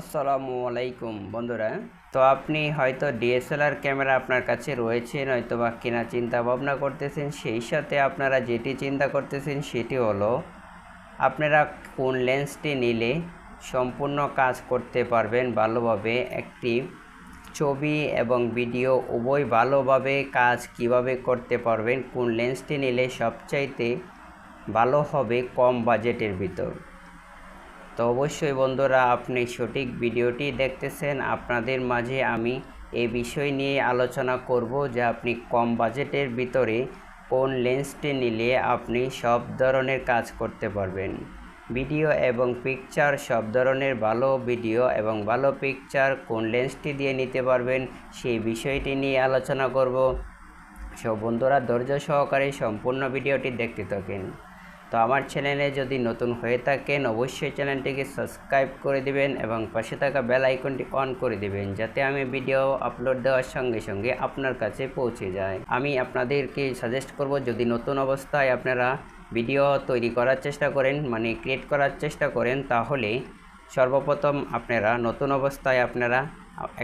আসসালামু আলাইকুম, বন্ধুরা। তো আপনি হয়তো ডিএসএলআর ক্যামেরা আপনার কাছে রয়েছে নয়তো বা কেনা চিন্তা ভাবনা করতেছেন, সেই সাথে আপনারা যেটি চিন্তা করতেছেন সেটি হলো, আপনারা কোন লেন্সটি নিলে সম্পূর্ণ কাজ করতে পারবেন ভালোভাবে, একটি ছবি এবং ভিডিও উভয় ভালোভাবে কাজ কীভাবে করতে পারবেন, কোন লেন্সটি নিলে সবচাইতে ভালো হবে কম বাজেটের ভিতর। তো অবশ্যই বন্ধুরা, আপনি সঠিক ভিডিওটি দেখতেছেন। আপনাদের মাঝে আমি এই বিষয় নিয়ে আলোচনা করব যে আপনি কম বাজেটের ভিতরে কোন লেন্সটি নিলে আপনি সব ধরনের কাজ করতে পারবেন। ভিডিও এবং পিকচার সব ধরনের ভালো ভিডিও এবং ভালো পিকচার কোন লেন্সটি দিয়ে নিতে পারবেন সেই বিষয়টি নিয়ে আলোচনা করব। সব বন্ধুরা, ধৈর্য সহকারে সম্পূর্ণ ভিডিওটি দেখতে থাকেন। তো আমার চ্যানেলে যদি নতুন হয়ে থাকেন, অবশ্যই চ্যানেলটিকে সাবস্ক্রাইব করে দিবেন এবং পাশে থাকা বেল আইকনটি অন করে দিবেন, যাতে আমি ভিডিও আপলোড দেওয়ার সঙ্গে সঙ্গে আপনার কাছে পৌঁছে যায়। আমি আপনাদেরকে সাজেস্ট করব, যদি নতুন অবস্থায় আপনারা ভিডিও তৈরি করার চেষ্টা করেন মানে ক্রিয়েট করার চেষ্টা করেন, তাহলে সর্বপ্রথম আপনারা নতুন অবস্থায় আপনারা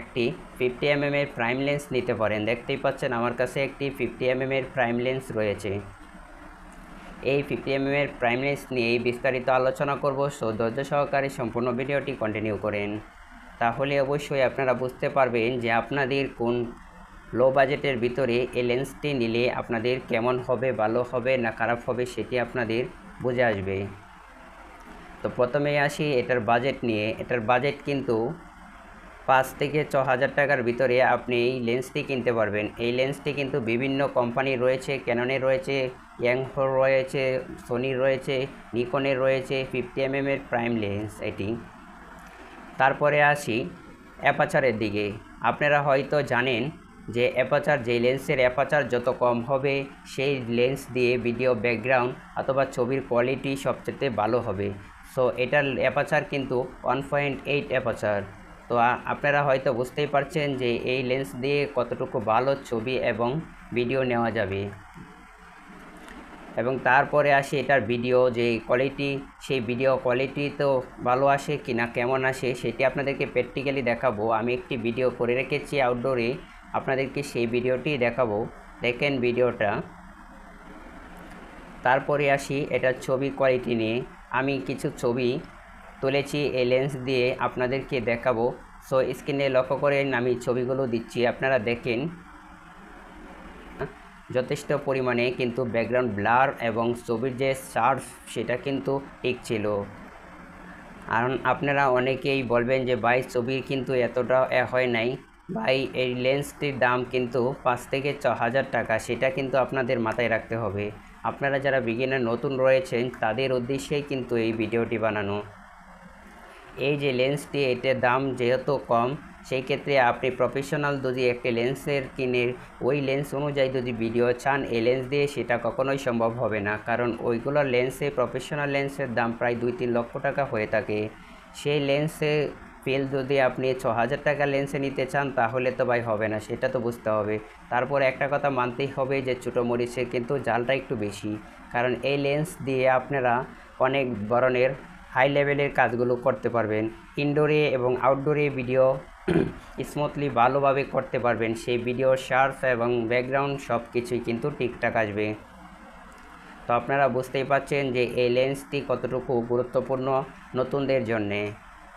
একটি ফিফটি এম এর প্রাইম লেন্স নিতে পারেন। দেখতেই পাচ্ছেন আমার কাছে একটি ফিফটি এম এর প্রাইম লেন্স রয়েছে। এই ফিফটি এম এর প্রাইম লেন্স নিয়ে বিস্তারিত আলোচনা করব সো ধৈর্য সহকারে সম্পূর্ণ ভিডিওটি কন্টিনিউ করেন। তাহলে অবশ্যই আপনারা বুঝতে পারবেন যে আপনাদের কোন লো বাজেটের ভিতরে এই লেন্সটি নিলে আপনাদের কেমন হবে, ভালো হবে, না খারাপ হবে সেটি আপনাদের বুঝে আসবে। তো প্রথমেই আসি এটার বাজেট নিয়ে। এটার বাজেট কিন্তু পাঁচ থেকে ছ হাজার টাকার ভিতরে আপনি এই লেন্সটি কিনতে পারবেন। এই লেন্সটি কিন্তু বিভিন্ন কোম্পানি রয়েছে ক্যাননের রয়েছে ইয়াংহোর রয়েছে সোনির রয়েছে নিকনের রয়েছে ফিফটি এম এর প্রাইম লেন্স এটি। তারপরে আসি অ্যাপাচারের দিকে। আপনারা হয়তো জানেন যে অ্যাপাচার যেই লেন্সের অ্যাপাচার যত কম হবে, সেই লেন্স দিয়ে ভিডিও ব্যাকগ্রাউন্ড অথবা ছবির কোয়ালিটি সবচেয়ে ভালো হবে। সো এটার অ্যাপাচার কিন্তু ওয়ান পয়েন্ট এইট অ্যাপাচার তো আপনারা হয়তো বুঝতেই পারছেন যে এই লেন্স দিয়ে কতটুকু ভালো ছবি এবং ভিডিও নেওয়া যাবে। এবং তারপরে আসে এটার ভিডিও যে কোয়ালিটি সেই ভিডিও কোয়ালিটি তো ভালো আসে কি না, কেমন আসে সেটি আপনাদেরকে প্র্যাকটিক্যালি দেখাবো। আমি একটি ভিডিও করে রেখেছি আউটডোরে আপনাদেরকে সেই ভিডিওটি দেখাবো। দেখেন ভিডিওটা তারপরে আসি এটার ছবি কোয়ালিটি নিয়ে। আমি কিছু ছবি তুলেছি এই লেন্স দিয়ে আপনাদেরকে দেখাবো। সো স্ক্রিনে লক্ষ্য করেন আমি ছবিগুলো দিচ্ছি, আপনারা দেখেন। যথেষ্ট পরিমাণে কিন্তু ব্যাকগ্রাউন্ড ব্লার এবং ছবির যে শার্প সেটা কিন্তু ঠিক ছিল। কারণ আপনারা অনেকেই বলবেন যে, ভাই ছবির কিন্তু এতটা হয় নাই। ভাই, এই লেন্সটির দাম কিন্তু পাঁচ থেকে ছ হাজার টাকা, সেটা কিন্তু আপনাদের মাথায় রাখতে হবে। আপনারা যারা বিগিনার নতুন রয়েছেন, তাদের উদ্দেশ্যেই কিন্তু এই ভিডিওটি বানানো। এই যে লেন্সটি এটার দাম যেহেতু কম সেই ক্ষেত্রে আপনি প্রফেশনাল যদি একটি লেন্সের কিনে, ওই লেন্স অনুযায়ী যদি ভিডিও চান, এই লেন্স দিয়ে সেটা কখনোই সম্ভব হবে না। কারণ ওইগুলোর লেন্সে প্রফেশনাল লেন্সের দাম প্রায় দুই তিন লক্ষ টাকা হয়ে থাকে। সেই লেন্সে ফেল যদি আপনি ছ হাজার টাকা লেন্সে নিতে চান, তাহলে তো ভাই হবে না, সেটা তো বুঝতে হবে। তারপর একটা কথা মানতেই হবে যে ছোটো মরিচের কিন্তু জালটা একটু বেশি। কারণ এই লেন্স দিয়ে আপনারা অনেক ধরনের হাই লেভেলের কাজগুলো করতে পারবেন। ইনডোরে এবং আউটডোরে ভিডিও স্মুথলি ভালোভাবে করতে পারবেন। সেই ভিডিও শার্প এবং ব্যাকগ্রাউন্ড সব কিছুই কিন্তু ঠিকঠাক আসবে। তো আপনারা বুঝতেই পাচ্ছেন যে এই লেন্সটি কতটুকু গুরুত্বপূর্ণ নতুনদের জন্যে।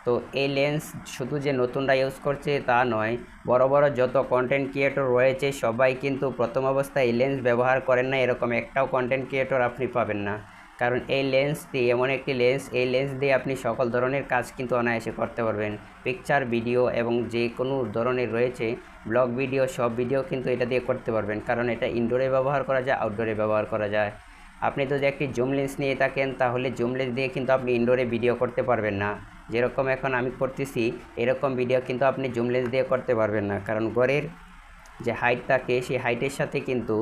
তো এই লেন্স শুধু যে নতুনরা ইউজ করছে তা নয়, বড় বড় যত কন্টেন্ট ক্রিয়েটর রয়েছে সবাই কিন্তু প্রথম অবস্থায় এই লেন্স ব্যবহার করেন না, এরকম একটাও কন্টেন্ট ক্রিয়েটর আপনি পাবেন না। কারণ এই লেন্স দিয়ে, এমন একটি লেন্স এই লেন্স দিয়ে আপনি সকল ধরনের কাজ কিন্তু অনায়াসে করতে পারবেন। পিকচার ভিডিও এবং যে কোনো ধরনের রয়েছে ব্লগ ভিডিও সব ভিডিও কিন্তু এটা দিয়ে করতে পারবেন। কারণ এটা ইনডোরে ব্যবহার করা যায় আউটডোরে ব্যবহার করা যায়। আপনি যদি একটি জুম লেন্স নিয়ে থাকেন, তাহলে জুম লেন্স দিয়ে কিন্তু আপনি ইনডোরে ভিডিও করতে পারবেন না। যেরকম এখন আমি করতেছি, এরকম ভিডিও কিন্তু আপনি জুম লেন্স দিয়ে করতে পারবেন না। কারণ ঘরের যে হাইট থাকে, সেই হাইটের সাথে কিন্তু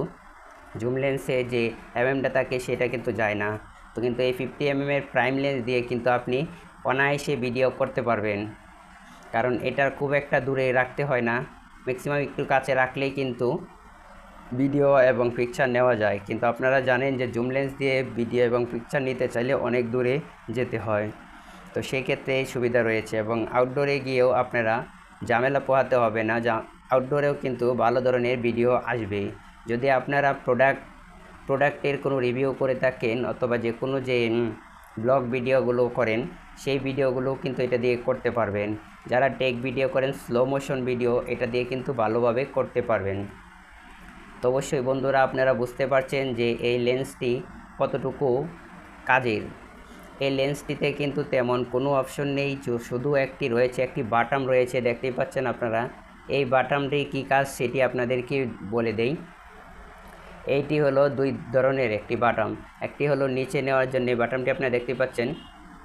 জুম লেন্সে যে এমএমটা থাকে সেটা কিন্তু যায় না। তো কিন্তু এই ফিফটি এমএমের প্রাইম লেন্স দিয়ে কিন্তু আপনি অনায়াসে ভিডিও করতে পারবেন। কারণ এটার খুব একটা দূরে রাখতে হয় না। ম্যাক্সিমাম একটু কাছে রাখলেই কিন্তু ভিডিও এবং পিকচার নেওয়া যায়। কিন্তু আপনারা জানেন যে জুম লেন্স দিয়ে ভিডিও এবং পিকচার নিতে চাইলে অনেক দূরে যেতে হয়। তো সেই ক্ষেত্রে সুবিধা রয়েছে এবং আউটডোরে গিয়েও আপনারা ঝামেলা পোহাতে হবে না। যা আউটডোরেও কিন্তু ভালো ধরনের ভিডিও আসবে যদি আপনারা প্রোডাক্ট প্রোডাক্টের কোনো রিভিউ করে থাকেন অথবা যে কোনো যে ব্লগ ভিডিওগুলো করেন, সেই ভিডিওগুলো কিন্তু এটা দিয়ে করতে পারবেন। যারা টেক ভিডিও করেন স্লো মোশন ভিডিও এটা দিয়ে কিন্তু ভালোভাবে করতে পারবেন। তো অবশ্যই বন্ধুরা, আপনারা বুঝতে পারছেন যে এই লেন্সটি কতটুকু কাজের। এই লেন্সটিতে কিন্তু তেমন কোনো অপশন নেই শুধু একটি রয়েছে, একটি বাটাম রয়েছে, দেখতেই পাচ্ছেন আপনারা। এই বাটামটি কী কাজ সেটি আপনাদেরকে বলে দেই। এইটি হলো দুই ধরনের একটি বাটাম। একটি হলো নিচে নেওয়ার জন্য বাটামটি আপনারা দেখতে পাচ্ছেন।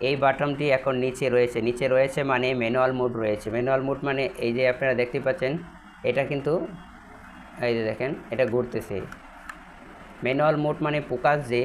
এই বাটামটি এখন নিচে রয়েছে। নিচে রয়েছে মানে ম্যানুয়াল মুড রয়েছে। ম্যানুয়াল মুড মানে এই যে আপনারা দেখতে পাচ্ছেন, এটা কিন্তু এই যে দেখেন, এটা ঘুরতেছে। ম্যানুয়াল মোড মানে ফোকাস যে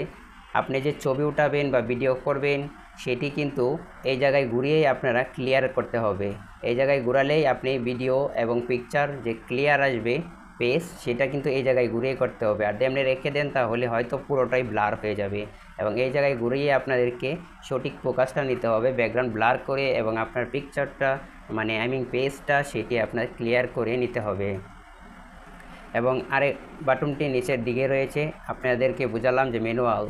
আপনি যে ছবি উঠাবেন বা ভিডিও করবেন, সেটি কিন্তু এই জায়গায় ঘুরিয়েই আপনারা ক্লিয়ার করতে হবে। এই জায়গায় ঘোরালেই আপনি ভিডিও এবং পিকচার যে ক্লিয়ার আসবে পেজ সেটা কিন্তু এই জায়গায় ঘুরিয়ে করতে হবে। আর আপনি রেখে দেন তাহলে হয়তো পুরোটাই ব্লার হয়ে যাবে। এবং এই জায়গায় ঘুরিয়ে আপনাদেরকে সঠিক ফোকাসটা নিতে হবে ব্যাকগ্রাউন্ড ব্লার করে এবং আপনার পিকচারটা মানে আই মিন পেজটা সেটি আপনার ক্লিয়ার করে নিতে হবে। এবং আরেক বাটনটি নিচের দিকে রয়েছে, আপনাদেরকে বোঝালাম যে ম্যানুয়াল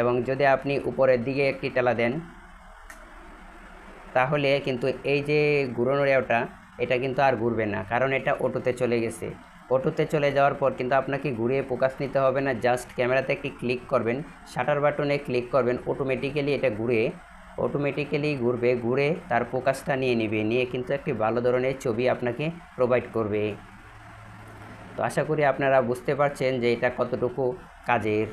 এবং যদি আপনি উপরের দিকে একটি টেলা দেন, তাহলে কিন্তু এই যে ঘুরানোর এটা কিন্তু আর ঘুরবে না। কারণ এটা অটোতে চলে গেছে। অটোতে চলে যাওয়ার পর কিন্তু আপনাকে ঘুরিয়ে ফোকাস নিতে হবে না জাস্ট ক্যামেরাতে একটি ক্লিক করবেন শাটার বাটনে ক্লিক করবেন অটোমেটিক্যালি এটা ঘুরে অটোমেটিক্যালি ঘুরবে, ঘুরে তার ফোকাসটা নিয়ে নেবে, নিয়ে কিন্তু একটি ভালো ধরনের ছবি আপনাকে প্রোভাইড করবে। তো আশা করি আপনারা বুঝতে পারছেন যে এটা কতটুকু কাজের।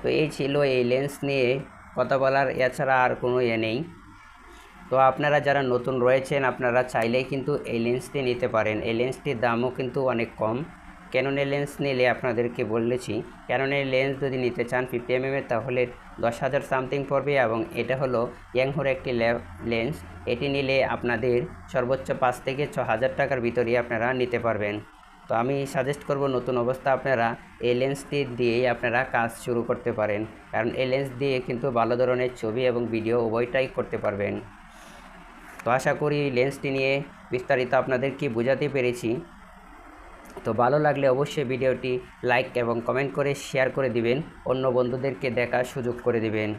তো এই ছিল এই লেন্স নিয়ে কথা বলার, এছাড়া আর কোনো ইয়ে নেই। তো আপনারা যারা নতুন রয়েছেন, আপনারা চাইলেই কিন্তু এই লেন্সটি নিতে পারেন। এই লেন্সটির দামও কিন্তু অনেক কম। ক্যাননের লেন্স নিলে আপনাদেরকে বলেছি ক্যাননের লেন্স যদি নিতে চান ফিফটি এম এর, তাহলে দশ হাজার সামথিং পড়বে এবং এটা হলো ইয়াংহোর একটি লেন্স এটি নিলে আপনাদের সর্বোচ্চ পাঁচ থেকে ছ হাজার টাকার ভিতরেই আপনারা নিতে পারবেন। তো আমি সাজেস্ট করব, নতুন অবস্থা আপনারা এই লেন্সটি দিয়েই আপনারা কাজ শুরু করতে পারেন। কারণ এই লেন্স দিয়ে কিন্তু ভালো ধরনের ছবি এবং ভিডিও উভয়টাই করতে পারবেন। তো আশা করি লেন্সটি নিয়ে বিস্তারিত আপনাদেরকে বোঝাতে পেরেছি। তো ভালো লাগলে অবশ্যই ভিডিওটি লাইক এবং কমেন্ট করে শেয়ার করে দিবেন। অন্য বন্ধুদেরকে দেখার সুযোগ করে দিবেন।